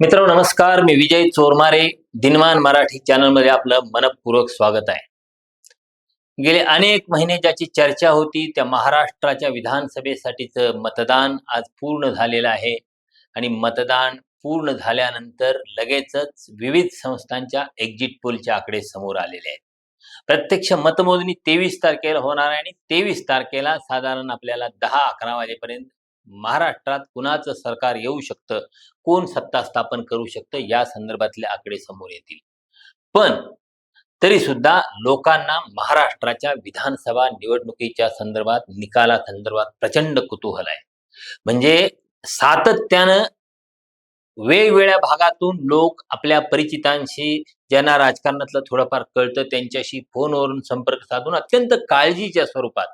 मित्रांनो नमस्कार. मी विजय चोरमारे दिनमान मराठी चॅनलमध्ये आपलं मनपूर्वक स्वागत आहे. गेले अनेक महिने ज्याची चर्चा होती त्या महाराष्ट्राच्या विधानसभेसाठीचं मतदान आज पूर्ण झालेलं आहे. आणि मतदान पूर्ण झाल्यानंतर लगेचच विविध संस्थांच्या एक्झिट पोलचे आकडे समोर आलेले आहेत. प्रत्यक्ष मतमोजणी तेवीस तारखेला होणार आहे आणि तेवीस तारखेला साधारण आपल्याला दहा अकरा वाजेपर्यंत महाराष्ट्रात कुणाचं सरकार येऊ शकतं? कोण सत्ता स्थापन करू शकतं? या संदर्भातले आकडे समोर येतील. पण तरी सुद्धा लोकांना महाराष्ट्राच्या विधानसभा निवडणुकीच्या संदर्भात निकाला संदर्भात प्रचंड कुतूहल आहे. म्हणजे सातत्यानं वेगवेगळ्या भागातून लोक आपल्या परिचितांशी ज्यांना राजकारणातलं थोडंफार कळतं त्यांच्याशी फोनवरून संपर्क साधून अत्यंत काळजीच्या स्वरूपात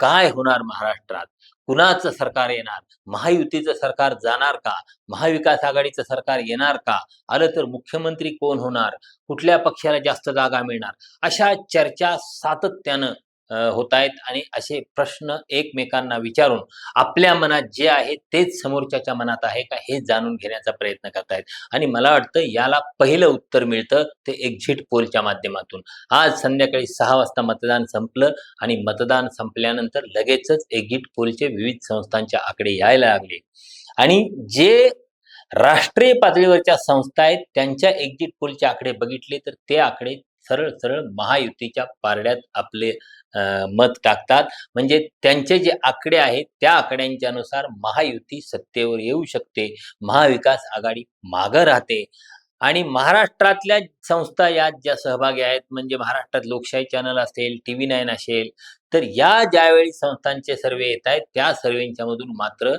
काय होणार महाराष्ट्रात? कुणाचं सरकार येणार? महायुतीचं सरकार जाणार का? महाविकास आघाडीचं सरकार येणार का? आलं तर मुख्यमंत्री कोण होणार? कुठल्या पक्षाला जास्त जागा मिळणार? अशा चर्चा सातत्यानं होत आहेत आणि असे प्रश्न एकमेकांना विचारून आपल्या मनात जे आहे तेच समोरच्याच्या मनात आहे का हे जाणून घेण्याचा प्रयत्न करतायत. आणि मला वाटतं याला पहिलं उत्तर मिळतं ते एक्झिट पोलच्या माध्यमातून. आज संध्याकाळी सहा वाजता मतदान संपलं आणि मतदान संपल्यानंतर लगेचच एक्झिट पोलचे विविध संस्थांचे आकडे यायला लागले. आणि जे राष्ट्रीय पातळीवरच्या संस्था आहेत त्यांच्या एक्झिट पोलचे आकडे बघितले तर ते आकडे सरळ सरळ महायुतीच्या पारड्यात आपले मत टाकतात. म्हणजे त्यांचे जे आकडे आहेत त्या आकड्यांच्यानुसार महायुती सत्तेवर येऊ शकते महाविकास आघाडी मागं राहते. आणि महाराष्ट्रातल्या संस्था यात ज्या सहभागी आहेत म्हणजे महाराष्ट्रात लोकशाही चॅनल असेल टी व्ही नाईन असेल तर या ज्यावेळी संस्थांचे सर्वे येत आहेत त्या सर्वेंच्या मधून मात्र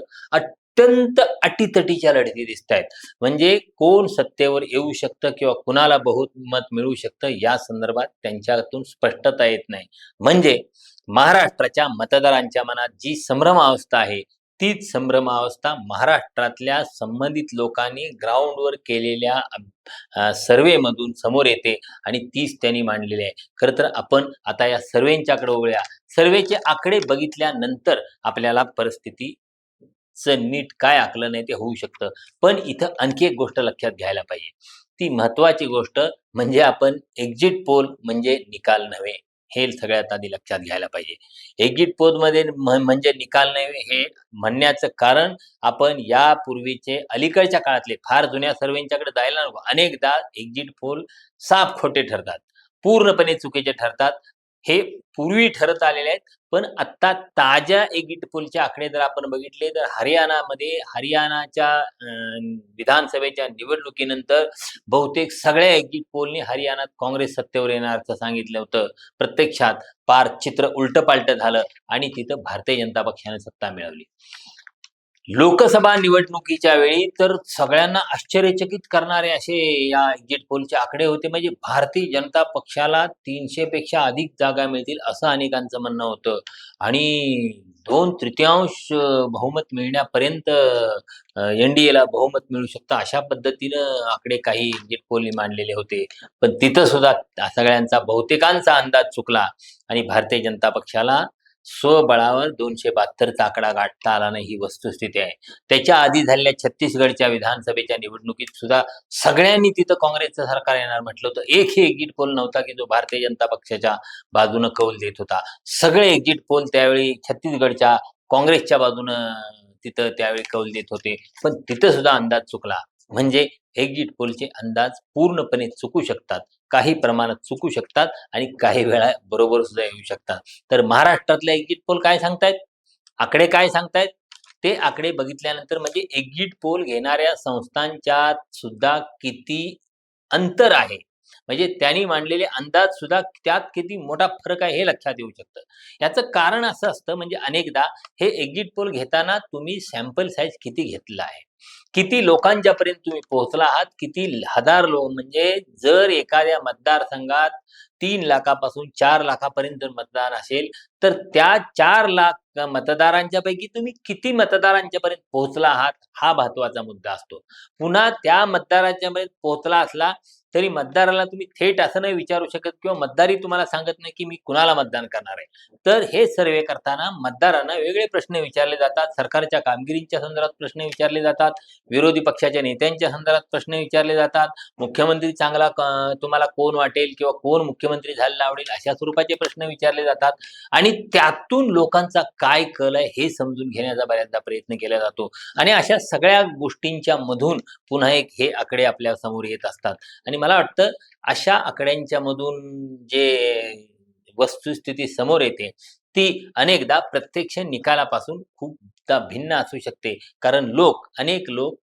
अत्यंत अटीतटीच्या लढती दिसत आहेत म्हणजे कोण सत्तेवर येऊ शकतं किंवा कुणाला बहुमत मिळू शकतं या संदर्भात त्यांच्यातून स्पष्टता येत नाही. म्हणजे महाराष्ट्राच्या मतदारांच्या मनात जी संभ्रम अवस्था आहे तीच संभ्रम अवस्था महाराष्ट्रातल्या संबंधित लोकांनी ग्राउंडवर केलेल्या सर्वेमधून समोर येते आणि तीच त्यांनी मांडलेली आहे. खरं तर आपण आता या सर्वेंच्याकडे वळूया. सर्वेचे आकडे बघितल्यानंतर आपल्याला परिस्थिती नीट काय आकलन आहे ते होऊ शकतं. पण इथं आणखी एक गोष्ट लक्षात घ्यायला पाहिजे. ती महत्वाची गोष्ट म्हणजे आपण एक्झिट पोल म्हणजे निकाल नव्हे हे सगळ्यात आधी लक्षात घ्यायला पाहिजे. एक्झिट पोलमध्ये म्हणजे निकाल नव्हे हे म्हणण्याचं कारण आपण यापूर्वीचे अलीकडच्या काळातले फार जुन्या सर्वेंच्याकडे जायला नको. अनेकदा एक्झिट पोल साफ खोटे ठरतात. पूर्णपणे चुकीचे ठरतात. हे पूर्वी ठरत आलेले आहेत. पण आता ताज्या एक्झिट पोलचे आकडे जर आपण बघितले तर हरियाणामध्ये हरियाणाच्या विधानसभेच्या निवडणुकीनंतर बहुतेक सगळ्या एक्झिट पोलनी हरियाणात काँग्रेस सत्तेवर येणार सांगितलं होतं. प्रत्यक्षात पार चित्र उलटपालट झालं आणि तिथं भारतीय जनता पक्षाने सत्ता मिळवली. लोकसभा निवडणुकीच्या वेळी तर सगळ्यांना आश्चर्यचकित करणारे असे या एक्झिट पोलचे आकडे होते. म्हणजे भारतीय जनता पक्षाला तीनशे पेक्षा अधिक जागा मिळतील असं अनेकांचं म्हणणं होतं. आणि दोन तृतीयांश बहुमत मिळण्यापर्यंत एनडीएला बहुमत मिळू शकतं अशा पद्धतीनं आकडे काही एक्झिट पोलने मांडलेले होते. पण तिथं सुद्धा सगळ्यांचा बहुतेकांचा अंदाज चुकला आणि भारतीय जनता पक्षाला स्वबळावर दोनशे बहात्तरचा आकडा गाठता आला नाही ही वस्तुस्थिती आहे. त्याच्या आधी झालेल्या छत्तीसगडच्या विधानसभेच्या निवडणुकीत सुद्धा सगळ्यांनी तिथं काँग्रेसचं सरकार येणार म्हटलं होतं. एकही एक्झिट पोल नव्हता की जो भारतीय जनता पक्षाच्या बाजूनं कौल देत होता. सगळे एक्झिट पोल त्यावेळी छत्तीसगडच्या काँग्रेसच्या बाजूनं तिथं त्यावेळी कौल देत होते. पण तिथं सुद्धा अंदाज चुकला. म्हणजे एक्झिट पोलचे अंदाज पूर्णपणे चुकू शकतात. काही प्रमाणात चुकू शकतात आणि काही वेळा बरोबर सुद्धा येऊ शकतात. तर महाराष्ट्रातले एक्झिट पोल काय सांगतायत? आकडे काय सांगतायत? ते आकडे बघितल्यानंतर म्हणजे एक्झिट पोल घेणाऱ्या संस्थांच्या सुद्धा किती अंतर आहे? म्हणजे त्यांनी मांडलेले अंदाज सुद्धा त्यात किती मोठा फरक आहे हे लक्षात येऊ शकतं. याचं कारण असं असतं म्हणजे अनेकदा हे एक्झिट पोल घेताना तुम्ही सॅम्पल साईज किती घेतला आहे किती लोकांच्यापर्यंत तुम्ही पोहोचला आहात? किती हजार लोक? म्हणजे जर एखाद्या मतदारसंघात तीन लाखापासून चार लाखापर्यंत जर मतदान असेल तर त्या चार लाख मतदारांच्या पैकी तुम्ही किती मतदारांच्या पर्यंत पोहोचला आहात हा महत्त्वाचा मुद्दा असतो. पुन्हा त्या मतदारांच्या पर्यंत पोहोचला असला तरी मतदाराला तुम्ही थेट असं नाही विचारू शकत किंवा मतदारी तुम्हाला सांगत नाही की मी कुणाला मतदान करणार आहे. तर हे सर्वे करताना मतदारांना वेगळे प्रश्न विचारले जातात सरकारच्या कामगिरीच्या संदर्भात प्रश्न विचारले जातात विरोधी पक्षाच्या नेत्यांच्या संदर्भात प्रश्न विचारले जातात मुख्यमंत्री चांगला तुम्हाला कोण वाटेल किंवा कोण मुख्यमंत्री झालेला आवडेल अशा स्वरूपाचे प्रश्न विचारले जातात. आणि त्यातून लोकांचा काय कल आहे हे समजून घेण्याचा बऱ्याचदा प्रयत्न केला जातो. आणि अशा सगळ्या गोष्टींच्या मधून पुन्हा एक हे आकडे आपल्यासमोर येत असतात. आणि मला वाटतं अशा आकड्यांच्या मधून जे वस्तुस्थिती समोर येते ती अनेकदा प्रत्यक्ष निकालापासून खूपदा भिन्न असू शकते. कारण लोक अनेक लोक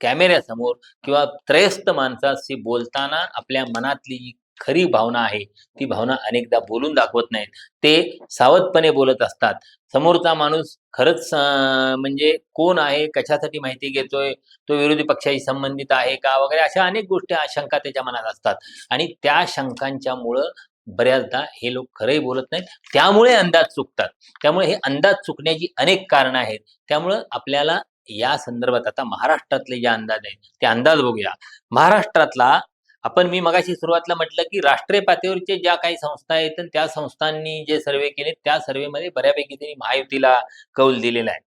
कॅमेऱ्यासमोर किंवा त्रयस्थ माणसाशी बोलताना आपल्या मनातली जी खरी भावना आहे. ती भावना अनेकदा बोलून दाखवत नाहीत. ते सावधपणे बोलत असतात. समोरचा माणूस खरंच म्हणजे कोण आहे कशासाठी माहिती घेतोय तो विरोधी पक्षाशी संबंधित आहे का वगैरे अशा अनेक गोष्टी शंका त्याच्या मनात असतात. आणि त्या शंकांच्या मुळं बऱ्याचदा हे लोक खरंही बोलत नाहीत. त्यामुळे अंदाज चुकतात. त्यामुळे हे अंदाज चुकण्याची अनेक कारणं आहेत. त्यामुळं आपल्याला या संदर्भात आता महाराष्ट्रातले जे अंदाज आहेत ते अंदाज बघूया. महाराष्ट्रातला आपण मी मगाशी सुरुवातला म्हटलं की राष्ट्रीय पातळीवरचे ज्या काही संस्था आहेत त्या संस्थांनी जे सर्वे केले त्या सर्वेमध्ये बऱ्यापैकी त्यांनी महायुतीला कौल दिलेला आहे.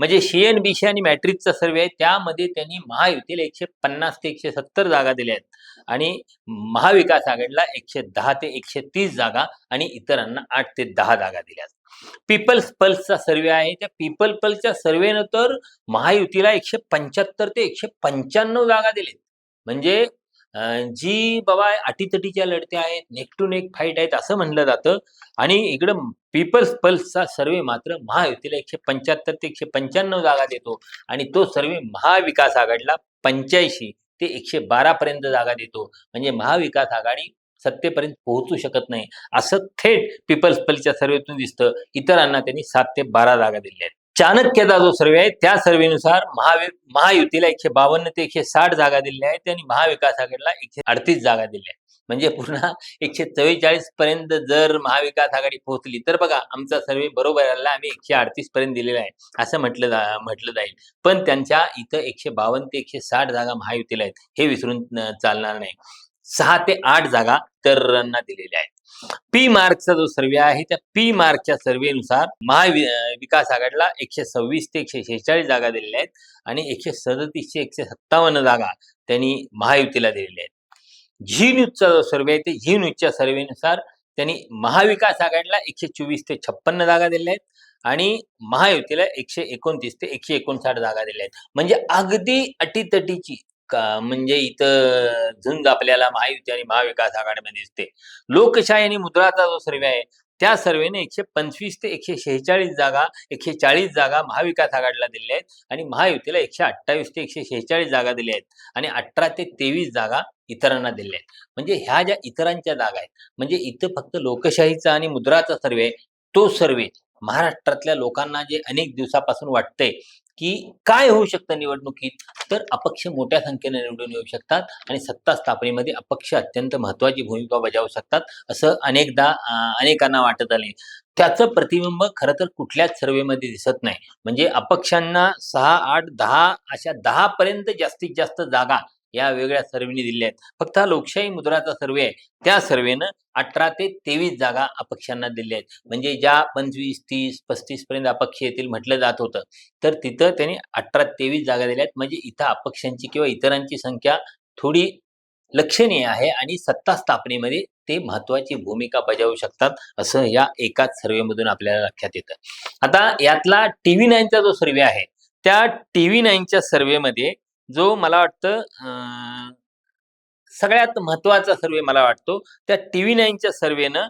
म्हणजे शिएन बीसी आणि मॅट्रिकचा सर्वे आहे त्यामध्ये त्यांनी महायुतीला एकशे पन्नास ते एकशे सत्तर जागा दिल्या आहेत. आणि महाविकास आघाडीला एकशे दहा ते एकशे तीस जागा आणि इतरांना आठ ते दहा जागा दिल्या पीपल्स पल्सचा सर्वे आहे त्या पीपल पल्सच्या सर्वेनं तर महायुतीला एकशे पंच्याहत्तर ते एकशे पंच्याण्णव जागा दिल्या म्हणजे जी बाबा अटीतटीच्या लढत्या आहेत नेक टू नेक फाईट आहेत असं म्हणलं जातं. आणि इकडं पीपल्स पल्सचा सर्वे मात्र महायुतीला एकशे पंच्याहत्तर ते एकशे पंच्याण्णव जागा देतो. आणि तो सर्वे महाविकास आघाडीला पंच्याऐंशी ते एकशे बारा पर्यंत जागा देतो. म्हणजे महाविकास आघाडी सत्तेपर्यंत पोहोचू शकत नाही. असं थेट पीपल्स पल्सच्या सर्वेतून दिसतं. इतरांना त्यांनी सात ते बारा जागा दिल्या आहेत. चाणक्यचा जो सर्वे आहे त्या सर्वेनुसार महावि महायुतीला एकशे बावन्न ते एकशे साठ जागा दिल्या आहेत आणि महाविकास आघाडीला एकशे अडतीस जागा दिल्या आहेत. म्हणजे पुन्हा एकशे चव्वेचाळीस पर्यंत जर महाविकास आघाडी पोहोचली तर बघा आमचा सर्वे बरोबर आला आम्ही एकशे अडतीस पर्यंत दिलेला आहे असं म्हटलं जा म्हटलं जाईल. पण त्यांच्या इथं एकशे बावन्न ते एकशे साठ जागा महायुतीला आहेत हे विसरून चालणार नाही. सहा ते आठ जागा इतरांना दिलेल्या आहेत. पी मार्कचा जो सर्वे आहे त्या पी मार्कच्या सर्वेनुसार महाविकास आघाडीला एकशे सव्वीस ते एकशे शेहेचाळीस जागा दिलेल्या आहेत आणि एकशे सदतीस ते एकशे सत्तावन्न जागा त्यांनी महायुतीला दिलेल्या आहेत. झी न्यूजचा जो सर्वे आहे ते झी न्यूजच्या सर्वेनुसार त्यांनी महाविकास आघाडीला एकशे चोवीस ते छप्पन्न जागा दिल्या आहेत आणि महायुतीला एकशे एकोणतीस ते एकशे एकोणसाठ जागा दिल्या आहेत. म्हणजे अगदी अटीतटीची का? म्हणजे इथं झुंज आपल्याला महायुती आणि महाविकास आघाडीमध्ये दिसते. लोकशाही आणि मुद्राचा जो सर्वे आहे त्या सर्वेने एकशे पंचवीस ते एकशे शेहेचाळीस जागा एकशे चाळीस जागा महाविकास आघाडीला दिल्या आहेत आणि महायुतीला एकशे अठ्ठावीस ते एकशे शेहेचाळीस जागा दिल्या आहेत आणि अठरा ते तेवीस जागा इतरांना दिल्या आहेत. म्हणजे ह्या ज्या इतरांच्या जागा आहेत म्हणजे इथं फक्त लोकशाहीचा आणि मुद्राचा सर्वे आहे, तो सर्वे महाराष्ट्रातल्या लोकांना जे अनेक दिवसापासून वाटतंय की काय होऊ शकतं निवडणुकीत? तर अपक्ष मोठ्या संख्येने निवडून येऊ शकतात आणि सत्ता स्थापनेमध्ये अपक्ष अत्यंत महत्वाची भूमिका बजावू शकतात असं अनेकदा अनेकांना वाटत आले. त्याचं प्रतिबिंब खरं तर कुठल्याच सर्वेमध्ये दिसत नाही. म्हणजे अपक्षांना सहा आठ दहा अशा दहा पर्यंत जास्तीत जास्त जागा या वेगळ्या सर्वेने दिल्या आहेत. फक्त हा लोकशाही मुद्राचा सर्वे आहे. त्या सर्वेनं अठरा ते तेवीस जागा अपक्षांना दिल्या आहेत. म्हणजे ज्या पंचवीस तीस पस्तीस पर्यंत अपक्ष येतील म्हटलं जात होतं तर तिथं त्यांनी अठरा तेवीस जागा दिल्या आहेत. म्हणजे इथं अपक्षांची किंवा इतरांची संख्या थोडी लक्षणीय आहे आणि सत्ता स्थापनेमध्ये ते महत्वाची भूमिका बजावू शकतात असं या एकाच सर्वेमधून आपल्याला लक्षात येतं. आता यातला टीव्ही नाईनचा जो सर्वे आहे त्या टीव्ही नाईनच्या सर्वेमध्ये जो मला वाटतं सगळ्यात महत्त्वाचा सर्वे मला वाटतो त्या टीव्ही नाईनच्या सर्वेनं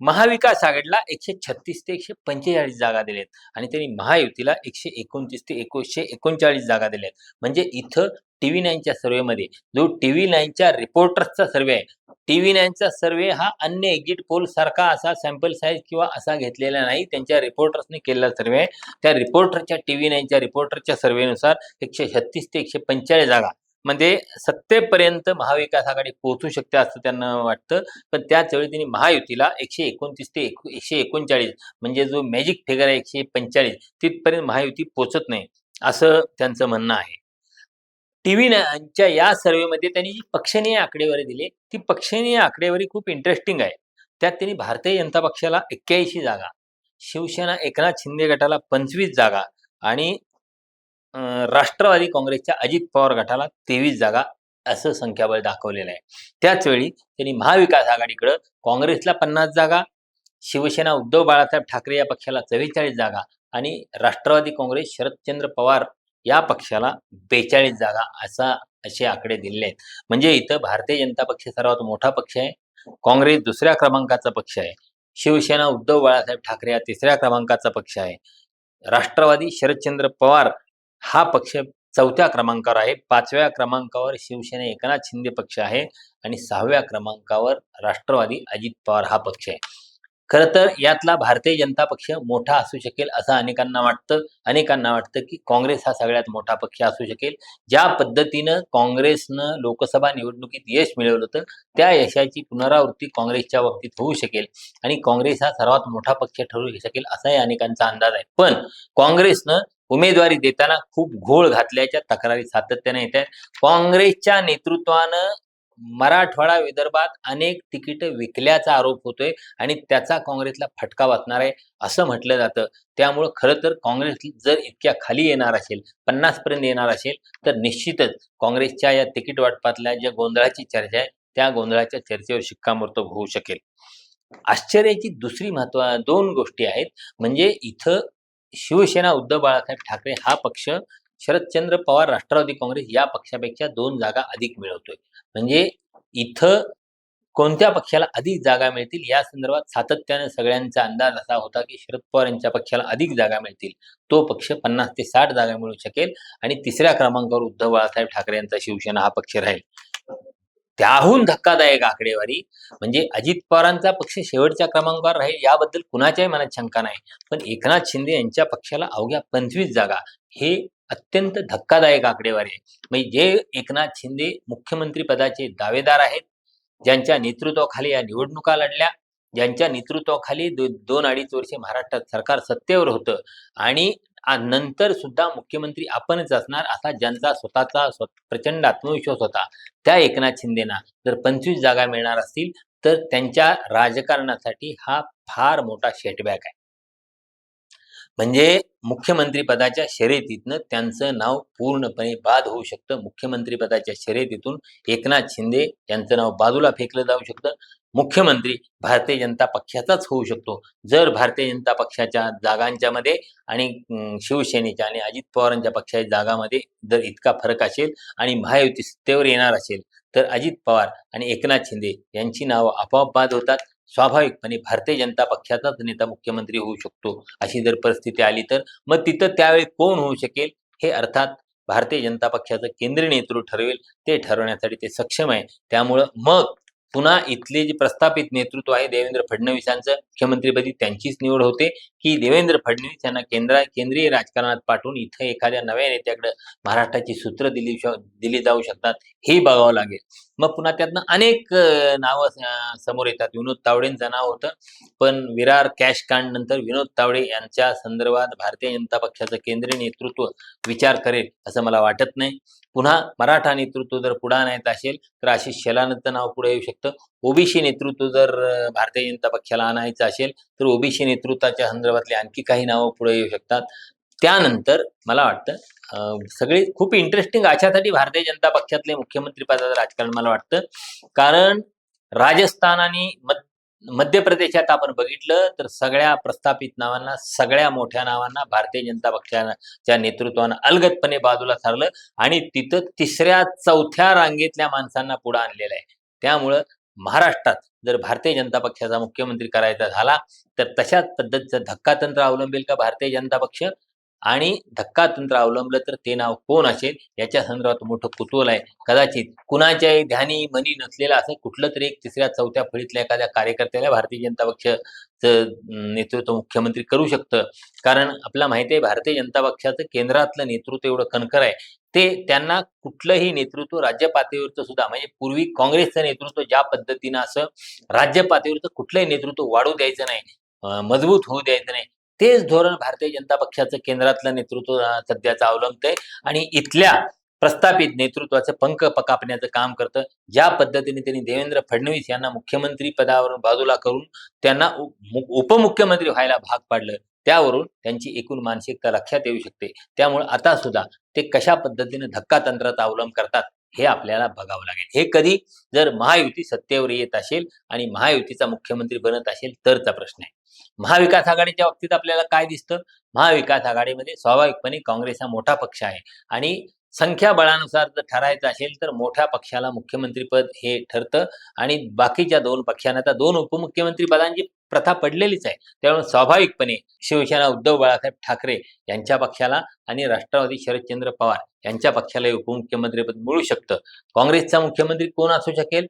महाविकास आघाडीला एकशे छत्तीस ते एकशे पंचेचाळीस जागा दिल्यात आणि त्यांनी महायुतीला एकशे एकोणतीस ते एकोणीसशे एकोणचाळीस जागा दिल्यात. म्हणजे इथं टीव्ही नाईनच्या सर्वेमध्ये जो टीव्ही नाईनच्या रिपोर्टर्सचा सर्वे आहे. टीव्ही नाईनचा सर्वे हा अन्य एक्झिट पोल सारखा असा सॅम्पल साईज किंवा असा घेतलेला नाही. त्यांच्या रिपोर्टर्सने केलेला सर्वे आहे. त्या रिपोर्टरच्या टीव्ही नाईनच्या रिपोर्टरच्या सर्वेनुसार एकशे छत्तीस ते एकशे पंचेचाळीस जागा. म्हणजे सत्तेपर्यंत महाविकास आघाडी पोहोचू शकते असं त्यांना वाटतं. पण त्याच वेळी त्यांनी महायुतीला एकशे एकोणतीस ते एक- एकशे एकोणचाळीस म्हणजे जो मॅजिक फिगर आहे एकशे पंचेचाळीस तिथपर्यंत महायुती पोचत नाही. असं त्यांचं म्हणणं आहे. टीव्हीच्या या सर्वेमध्ये त्यांनी जी पक्षनीय आकडेवारी दिली ती पक्षनीय आकडेवारी खूप इंटरेस्टिंग आहे. त्यात त्यांनी भारतीय जनता पक्षाला एक्क्याऐंशी जागा शिवसेना एकनाथ शिंदे गटाला पंचवीस जागा आणि राष्ट्रवादी काँग्रेसच्या अजित पवार गटाला तेवीस जागा असं संख्याबळ दाखवलेलं आहे. त्याचवेळी त्यांनी महाविकास आघाडीकडं काँग्रेसला पन्नास जागा शिवसेना उद्धव बाळासाहेब ठाकरे या पक्षाला चव्वेचाळीस जागा आणि राष्ट्रवादी काँग्रेस शरदचंद्र पवार या पक्षाला बेचाळीस जागा असा असे आकडे दिलेले आहेत. म्हणजे इथं भारतीय जनता पक्ष सर्वात मोठा पक्ष आहे. काँग्रेस दुसऱ्या क्रमांकाचा पक्ष आहे. शिवसेना उद्धव बाळासाहेब ठाकरे हा तिसऱ्या क्रमांकाचा पक्ष आहे. राष्ट्रवादी शरदचंद्र पवार हा पक्ष चौथ्या क्रमांकावर आहे. पाचव्या क्रमांकावर शिवसेना एकनाथ शिंदे पक्ष आहे. आणि सहाव्या क्रमांकावर राष्ट्रवादी अजित पवार हा पक्ष आहे. खर तर यातला भारतीय जनता पक्ष मोठा असू शकेल असं अनेकांना वाटतं. अनेकांना वाटतं की काँग्रेस हा सगळ्यात मोठा पक्ष असू शकेल. ज्या पद्धतीनं काँग्रेसनं लोकसभा निवडणुकीत यश मिळवलं होतं त्या यशाची पुनरावृत्ती काँग्रेसच्या बाबतीत होऊ शकेल. आणि काँग्रेस हा सर्वात मोठा पक्ष ठरू शकेल असाही अनेकांचा अंदाज आहे. पण काँग्रेसनं उमेदवारी देताना खूप घोळ घातल्याच्या तक्रारी सातत्याने येत आहेत. काँग्रेसच्या नेतृत्वानं मराठवाडा विदर्भात अनेक तिकीट विकल्याचा आरोप होतोय आणि त्याचा काँग्रेसला फटका वाचणार आहे असं म्हटलं जातं. त्यामुळं खरं तर काँग्रेस जर इतक्या खाली येणार असेल पन्नास पर्यंत येणार असेल तर निश्चितच काँग्रेसच्या या तिकीट वाटपातल्या ज्या गोंधळाची चर्चा आहे त्या गोंधळाच्या चर्चेवर शिक्कामोर्तब होऊ शकेल. आश्चर्याची दुसरी महत्त्व दोन गोष्टी आहेत. म्हणजे इथं शिवसेना उद्धव बाळासाहेब ठाकरे हा पक्ष शरदचंद्र पवार राष्ट्रवादी काँग्रेस या पक्षापेक्षा दोन जागा अधिक मिळवतोय. म्हणजे इथं कोणत्या पक्षाला अधिक जागा मिळतील? या संदर्भात सातत्याने सगळ्यांचा अंदाज असा होता की शरद पवार यांच्या पक्षाला अधिक जागा मिळतील. तो पक्ष पन्नास ते साठ जागा मिळू शकेल आणि तिसऱ्या क्रमांकावर उद्धव बाळासाहेब ठाकरे यांचा शिवसेना हा पक्ष राहील. त्याहून धक्कादायक आकडेवारी म्हणजे अजित पवारांचा पक्ष शेवटच्या क्रमांकावर राहील याबद्दल कुणाच्याही मनात शंका नाही. पण एकनाथ शिंदे यांच्या पक्षाला अवघ्या पंचवीस जागा हे अत्यंत धक्कादायक आकडेवारी आहे. म्हणजे जे एकनाथ शिंदे मुख्यमंत्री पदाचे दावेदार आहेत ज्यांच्या नेतृत्वाखाली या निवडणुका लढल्या ज्यांच्या नेतृत्वाखाली दो, दोन अडीच वर्षे महाराष्ट्रात सरकार सत्तेवर होतं आणि नंतर सुद्धा मुख्यमंत्री आपणच असणार असा ज्यांचा स्वतःचा प्रचंड आत्मविश्वास होता त्या एकनाथ शिंदेना जर पंचवीस जागा मिळणार असतील तर त्यांच्या राजकारणासाठी हा फार मोठा सेटबॅक आहे. म्हणजे मुख्यमंत्री पदाच्या शर्यतीतनं त्यांचं नाव पूर्णपणे बाद होऊ शकतं. मुख्यमंत्री पदाच्या शर्यतीतून एकनाथ शिंदे यांचं नाव बाजूला फेकलं जाऊ शकतं. मुख्यमंत्री भारतीय जनता पक्षाचाच होऊ शकतो. जर भारतीय जनता पक्षाच्या जागांच्या मध्ये आणि शिवसेनेच्या आणि अजित पवारांच्या पक्षाच्या जागामध्ये जर इतका फरक असेल आणि महायुती सत्तेवर येणार असेल तर अजित पवार आणि एकनाथ शिंदे यांची नावं आपोआप बाद होतात. स्वाभाविकपणे भारतीय जनता पक्षाचाच नेता मुख्यमंत्री होऊ शकतो अशी जर परिस्थिती आली तर मग तिथं त्यावेळी कोण होऊ शकेल हे अर्थात भारतीय जनता पक्षाचं केंद्रीय नेतृत्व ठरवेल ते ठरवण्यासाठी ते सक्षम आहे. त्यामुळं मग पुन्हा इथले जे प्रस्थापित नेतृत्व आहे देवेंद्र फडणवीसांचं मुख्यमंत्रीपदी त्यांचीच निवड होते. की देवेंद्र फडणवीस यांना केंद्र केंद्रीय राजकारणात पाठवून इथं एखाद्या नव्या नेत्याकडे महाराष्ट्राची सूत्र दिली दिली जाऊ शकतात हे बघावं लागेल. मग पुन्हा त्यातनं अनेक नावं समोर येतात. विनोद तावडेंचं नाव होतं. पण विरार कॅश कांड नंतर विनोद तावडे यांच्या संदर्भात भारतीय जनता पक्षाचं केंद्रीय नेतृत्व विचार करेल असं मला वाटत नाही. पुन्हा मराठा नेतृत्व जर पुढे आणायचं असेल तर आशिष शेलारचं नाव पुढे येऊ शकतं. ओबीसी नेतृत्व जर भारतीय जनता पक्षाला आणायचं असेल तर ओबीसी नेतृत्वाच्या संदर्भातली आणखी काही नावं पुढे येऊ शकतात. त्यानंतर मला वाटतं सगळे खूप इंटरेस्टिंग अशासाठी भारतीय जनता पक्षातले मुख्यमंत्री पदाचं राजकारण मला वाटतं. कारण राजस्थान आणि मध्य प्रदेशात आपण बघितलं तर सगळ्या प्रस्थापित नावांना सगळ्या मोठ्या नावांना भारतीय जनता पक्षाच्या नेतृत्वानं अलगदपणे बाजूला सारलं. आणि तिथं तिसऱ्या चौथ्या रांगेतल्या माणसांना पुढे आणलेलं आहे. त्यामुळं महाराष्ट्रात जर भारतीय जनता पक्षाचा मुख्यमंत्री करायचा झाला तर तशाच पद्धतीचं धक्कातंत्र अवलंबेल का भारतीय जनता पक्ष? आणि धक्का तंत्र अवलंबलं तर ते नाव कोण असेल? याच्या संदर्भात मोठं कुतूहल आहे. कदाचित कुणाच्याही ध्यानी मनी नसलेलं असं कुठलं तरी एक तिसऱ्या चौथ्या फळीतल्या एखाद्या कार्यकर्त्याला भारतीय जनता पक्षाचं नेतृत्व मुख्यमंत्री करू शकतं. कारण आपल्याला माहिती आहे भारतीय जनता पक्षाचं केंद्रातलं नेतृत्व एवढं कणकर आहे. ते त्यांना कुठलंही नेतृत्व राज्य पातळीवरचं सुद्धा म्हणजे पूर्वी काँग्रेसचं नेतृत्व ज्या पद्धतीनं असं राज्य पातळीवरचं कुठलंही नेतृत्व वाढू द्यायचं नाही मजबूत होऊ द्यायचं नाही तेच धोरण भारतीय जनता पक्षाचं केंद्रातलं नेतृत्व सध्याचं अवलंबतंय आणि इथल्या प्रस्थापित नेतृत्वाचं पंख कापण्याचं काम करतं. ज्या पद्धतीने त्यांनी देवेंद्र फडणवीस यांना मुख्यमंत्री पदावरून बाजूला करून त्यांना उपमुख्यमंत्री व्हायला भाग पाडलं त्यावरून त्यांची एकूण मानसिकता लक्षात येऊ शकते. त्यामुळे आता सुद्धा ते कशा पद्धतीने धक्का तंत्राचा अवलंब करतात हे आपल्याला बघावं लागेल. हे कधी जर महायुती सत्तेवर येत असेल आणि महायुतीचा मुख्यमंत्री बनत असेल तरचा प्रश्न आहे. महाविकास आघाडीच्या बाबतीत आपल्याला काय दिसतं? महाविकास आघाडीमध्ये स्वाभाविकपणे काँग्रेस हा मोठा पक्ष आहे. आणि संख्याबळानुसार जर ठरायचं असेल तर मोठ्या पक्षाला मुख्यमंत्रीपद हे ठरतं आणि बाकीच्या दोन पक्षांना आता दोन उपमुख्यमंत्री पदांची प्रथा पडलेलीच आहे. त्यामुळे स्वाभाविकपणे शिवसेना उद्धव बाळासाहेब ठाकरे यांच्या पक्षाला आणि राष्ट्रवादी शरदचंद्र पवार यांच्या पक्षालाही उपमुख्यमंत्रीपद मिळू शकतं. काँग्रेसचा मुख्यमंत्री कोण असू शकेल?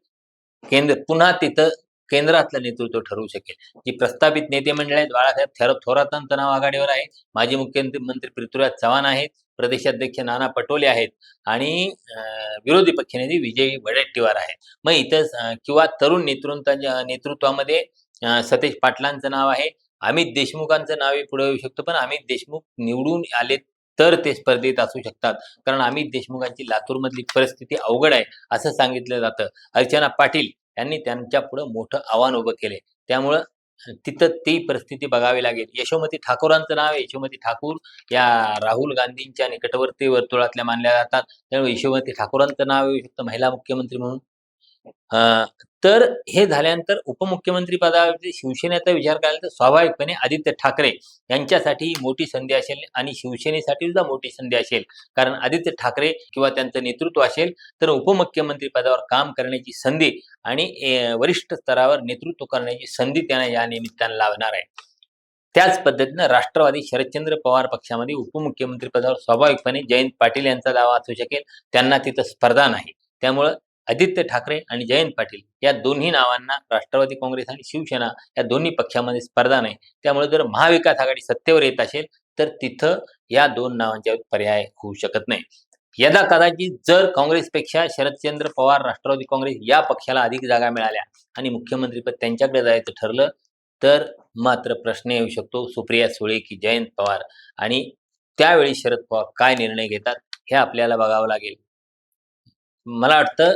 केंद्र पुन्हा तिथं केंद्रातलं नेतृत्व ठरवू शकेल. जी प्रस्थापित नेते मंडळ आहेत बाळासाहेब थोर थोरातांचं नाव आघाडीवर आहे. माजी मुख्यमंत्री मंत्री पृथ्वीराज चव्हाण आहेत. प्रदेशाध्यक्ष नाना पटोले आहेत आणि विरोधी पक्षनेते विजय वडेट्टीवार आहेत. मग इथं किंवा तरुण नेतृत्वाच्या नेतृत्वामध्ये सतेज पाटलांचं नाव आहे. अमित देशमुखांचं नावही पुढे येऊ शकतं पण अमित देशमुख निवडून आले तर ते स्पर्धेत असू शकतात. कारण अमित देशमुखांची लातूरमधली परिस्थिती अवघड आहे असं सांगितलं जातं. अर्चना पाटील यांनी त्यांच्या पुढं मोठं आव्हान उभं केले त्यामुळं तिथं ती परिस्थिती बघावी लागेल. यशोमती ठाकूरांचं नाव आहे. यशोमती ठाकूर या राहुल गांधींच्या निकटवर्ती वर्तुळातल्या मानल्या जातात. त्यामुळे यशोमती ठाकूरांचं नाव येऊ शकतं. महिला मुख्यमंत्री म्हणून. तर हे झाल्यानंतर उपमुख्यमंत्री पदावरती शिवसेनेचा विचार करायला तर स्वाभाविकपणे आदित्य ठाकरे यांच्यासाठी मोठी संधी असेल आणि शिवसेनेसाठी सुद्धा मोठी संधी असेल. कारण आदित्य ठाकरे किंवा त्यांचं नेतृत्व असेल तर उपमुख्यमंत्री पदावर काम करण्याची संधी आणि वरिष्ठ स्तरावर नेतृत्व करण्याची संधी त्यांना या निमित्तानं लावणार आहे. त्याच पद्धतीनं राष्ट्रवादी शरदचंद्र पवार पक्षामध्ये उपमुख्यमंत्री पदावर स्वाभाविकपणे जयंत पाटील यांचा दावा असू शकेल त्यांना तिथं स्पर्धा नाही. त्यामुळं आदित्य ठाकरे आणि जयंत पाटील या दोन्ही नावांना राष्ट्रवादी काँग्रेस आणि शिवसेना या दोन्ही पक्षामध्ये स्पर्धा नाही. त्यामुळे जर महाविकास आघाडी सत्तेवर येत असेल तर तिथं या दोन नावांच्या पर्याय होऊ शकत नाही. यदा कदाचित जर काँग्रेसपेक्षा शरदचंद्र पवार राष्ट्रवादी काँग्रेस या पक्षाला अधिक जागा मिळाल्या आणि मुख्यमंत्रीपद त्यांच्याकडे जायचं ठरलं तर मात्र प्रश्न येऊ शकतो सुप्रिया सुळे की जयंत पवार आणि त्यावेळी शरद पवार काय निर्णय घेतात हे आपल्याला बघावं लागेल. मला वाटतं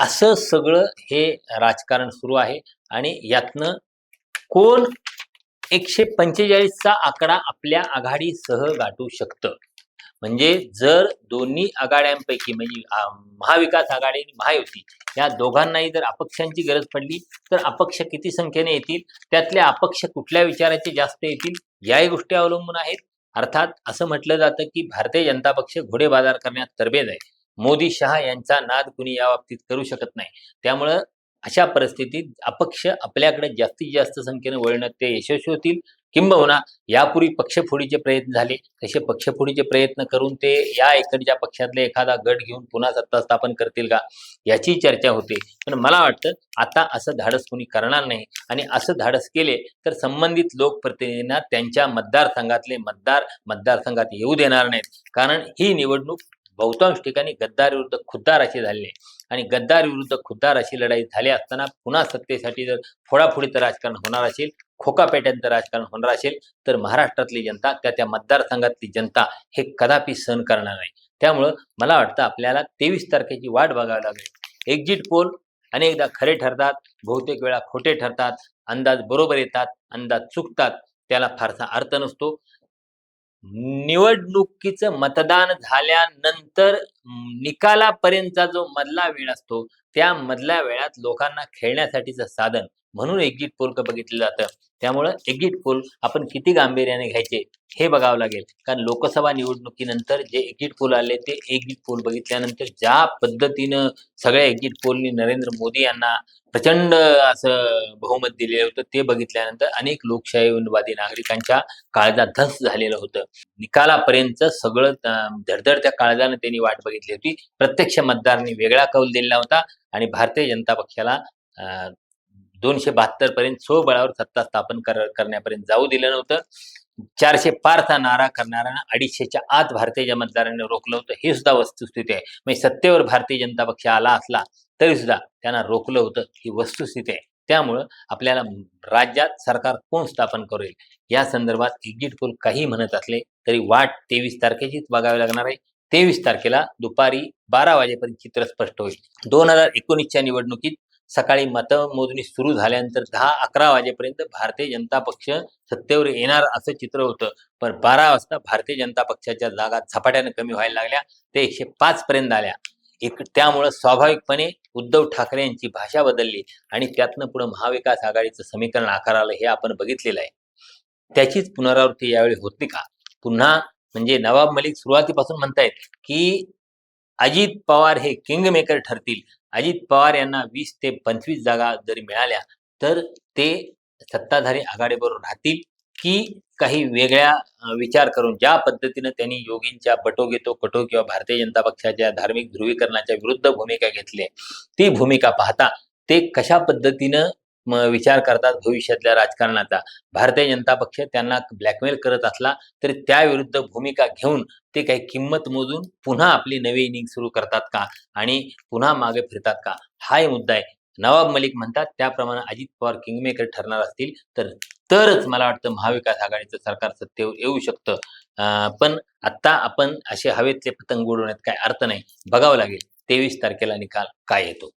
असं सगळं हे राजकारण सुरू आहे. आणि यातनं कोण एकशे पंचेचाळीसचा आकडा आपल्या आघाडीसह गाठू शकतं? म्हणजे जर दोन्ही आघाड्यांपैकी म्हणजे महाविकास आघाडी आणि महायुती या दोघांनाही जर अपक्षांची गरज पडली तर अपक्ष किती संख्येने येतील? त्यातले अपक्ष कुठल्या विचाराचे जास्त येतील? याही गोष्टी अवलंबून आहेत. अर्थात असं म्हटलं जातं की भारतीय जनता पक्ष घोडेबाजार करण्यात तरबेज आहे. मोदी शहा यांचा नाद कुणी या बाबतीत करू शकत नाही. त्यामुळं अशा परिस्थितीत अपक्ष आपल्याकडे जास्तीत जास्त संख्येने वळणं ते यशस्वी होतील. किंबहुना यापूर्वी पक्षफोडीचे प्रयत्न झाले. तसे पक्षफोडीचे प्रयत्न करून ते या इकडच्या पक्षातले एखादा गट घेऊन पुन्हा सत्ता स्थापन करतील का याची चर्चा होते. पण मला वाटतं आता असं धाडस कोणी करणार नाही. आणि असं धाडस केले तर संबंधित लोकप्रतिनिधींना त्यांच्या मतदारसंघातले मतदार मतदारसंघात येऊ देणार नाहीत. कारण ही निवडणूक बहुतांश ठिकाणी गद्दार विरुद्ध खुद्दार अशी झाली आहे आणि गद्दार विरुद्ध खुद्दार अशी लढाई झाली असताना पुन्हा सत्तेसाठी जर फोडाफोडीचं राजकारण होणार असेल खोकापेट्यांचं राजकारण होणार असेल तर महाराष्ट्रातली जनता त्या त्या मतदारसंघातली जनता हे कदापि सहन करणार नाही. त्यामुळं मला वाटतं आपल्याला तेवीस तारखेची वाट बघावी लागेल. एक्झिट पोल अनेकदा खरे ठरतात बहुतेक वेळा खोटे ठरतात अंदाज बरोबर येतात अंदाज चुकतात त्याला फारसा अर्थ नसतो. निवडणुकीचं मतदान झाल्यानंतर निकालापर्यंतचा जो मधला वेळ असतो त्या मधल्या वेळात लोकांना खेळण्यासाठीचं साधन. म्हणून एक्झिट पोल बघितलं जातं. त्यामुळं एक्झिट पोल आपण किती गांभीर्याने घ्यायचे हे बघावं लागेल. कारण लोकसभा निवडणुकीनंतर जे एक्झिट पोल आले ते एक्झिट पोल बघितल्यानंतर ज्या पद्धतीनं सगळ्या एक्झिट पोलनी नरेंद्र मोदी यांना प्रचंड असं बहुमत दिलेलं होतं ते बघितल्यानंतर अनेक लोकशाहीवादी नागरिकांच्या काळजात धस झालेलं होतं. निकालापर्यंत सगळं धडधड त्या काळजानं त्यांनी वाट बघितली होती. प्रत्यक्ष मतदारांनी वेगळा कौल दिला होता आणि भारतीय जनता पक्षाला दोनशे बहात्तर पर्यंत स्वबळावर सत्ता स्थापन कर करण्यापर्यंत जाऊ दिलं नव्हतं. चारशे पारचा नारा करणाऱ्यांना अडीचशेच्या आत भारतीय मतदारांनी रोखलं होतं. हे सुद्धा वस्तुस्थिती आहे. म्हणजे सत्तेवर भारतीय जनता पक्ष आला असला तरी सुद्धा त्यांना रोखलं होतं ही वस्तुस्थिती आहे. त्यामुळं आपल्याला राज्यात सरकार कोण स्थापन करेल? या संदर्भात एक्झिट पोल काही म्हणत असले तरी वाट तेवीस तारखेचीच बघावी लागणार आहे. तेवीस तारखेला दुपारी बारा वाजेपर्यंत चित्र स्पष्ट होईल. दोन हजार एकोणीसच्या निवडणुकीत सकाळी मतमोजणी सुरू झाल्यानंतर दहा अकरा वाजेपर्यंत भारतीय जनता पक्ष सत्तेवर येणार असं चित्र होतं. पण बारा वाजता भारतीय जनता पक्षाच्या जागा झपाट्याने कमी व्हायला लागल्या. ते एकशे पाच पर्यंत आल्या. एक त्यामुळं स्वाभाविकपणे उद्धव ठाकरे यांची भाषा बदलली आणि त्यातनं पुढे महाविकास आघाडीचं समीकरण आकार आलं हे आपण बघितलेलं आहे. त्याचीच पुनरावृत्ती यावेळी होती का? पुन्हा म्हणजे नवाब मलिक सुरुवातीपासून म्हणतायत की अजित पवार हे किंग मेकर ठरतील. अजित पवार यांना वीस ते पंचवीस जागा जरी मिळाल्या तर ते सत्ताधारी आघाडीबरोबर राहतील की काही वेगळ्या विचार करून ज्या पद्धतीनं त्यांनी योगींच्या बटो घेतो कटो किंवा भारतीय जनता पक्षाच्या धार्मिक ध्रुवीकरणाच्या विरुद्ध भूमिका घेतली ती भूमिका पाहता ते कशा पद्धतीनं विचार करतात भविष्यातल्या राजकारणाचा. भारतीय जनता पक्ष त्यांना ब्लॅकमेल करत असला तरी त्याविरुद्ध भूमिका घेऊन ते काही किंमत मोजून पुन्हा आपली नवी इनिंग सुरू करतात का? आणि पुन्हा मागे फिरतात का? हाही मुद्दा आहे. नवाब मलिक म्हणतात त्याप्रमाणे अजित पवार किंगमेकर ठरणार असतील तर तरच मला वाटतं महाविकास आघाडीचं सरकार सत्तेवर येऊ शकतं. पण आता आपण असे हवेतले पतंग उडवण्यात काय अर्थ नाही. बघावं लागेल. तेवीस तारखेला निकाल काय येतो?